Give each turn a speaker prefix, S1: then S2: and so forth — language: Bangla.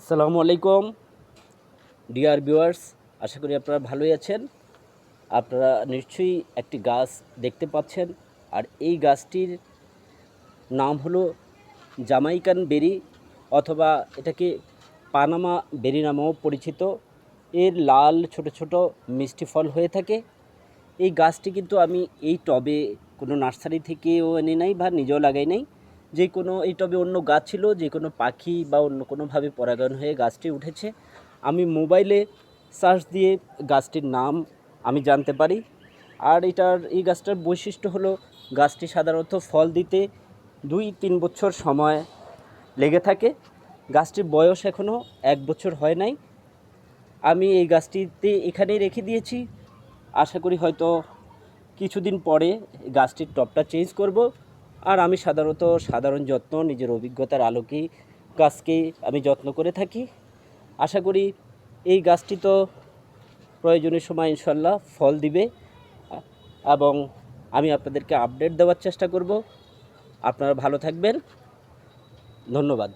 S1: আসসালামু আলাইকুম। ডিয়ার ভিউয়ার্স আশা করি আপনারা ভালোই আছেন। আপনারা নিশ্চয়ই একটি গাছ দেখতে পাচ্ছেন। আর এই গাছটির নাম হলো জামাইকান বেরি অথবা এটাকে পানামা বেরি নামেও পরিচিত। এর লাল, ছোট ছোট, মিষ্টি ফল হয়ে থাকে। এই গাছটি কিন্তু আমি এই টবে কোনো নার্সারি থেকেও এনে নাই বা নিজেও লাগাই নাই। যে কোনো এই টবে অন্য গাছ ছিল, যে কোনো পাখি বা অন্য কোনোভাবে পরাগায়ন হয়ে গাছটি উঠেছে। আমি মোবাইলে সার্চ দিয়ে গাছটির নাম আমি জানতে পারি। আর এটার, এই গাছটার বৈশিষ্ট্য হলো গাছটি সাধারণত ফল দিতে দুই তিন বছর সময় লেগে থাকে। গাছটির বয়স এখনও এক বছর হয় নাই। আমি এই গাছটিতে এখানেই রেখে দিয়েছি। আশা করি হয়তো কিছুদিন পরে গাছটির টপটা চেঞ্জ করব। আর আমি সাধারণত সাধারণ যত্ন, নিজের অভিজ্ঞতার আলোকেই গাছকেই আমি যত্ন করে থাকি। আশা করি এই গাছটি তো প্রয়োজনীয় সময় ইনশাল্লাহ ফল দিবে। এবং আমি আপনাদেরকে আপডেট দেওয়ার চেষ্টা করব। আপনারা ভালো থাকবেন। ধন্যবাদ।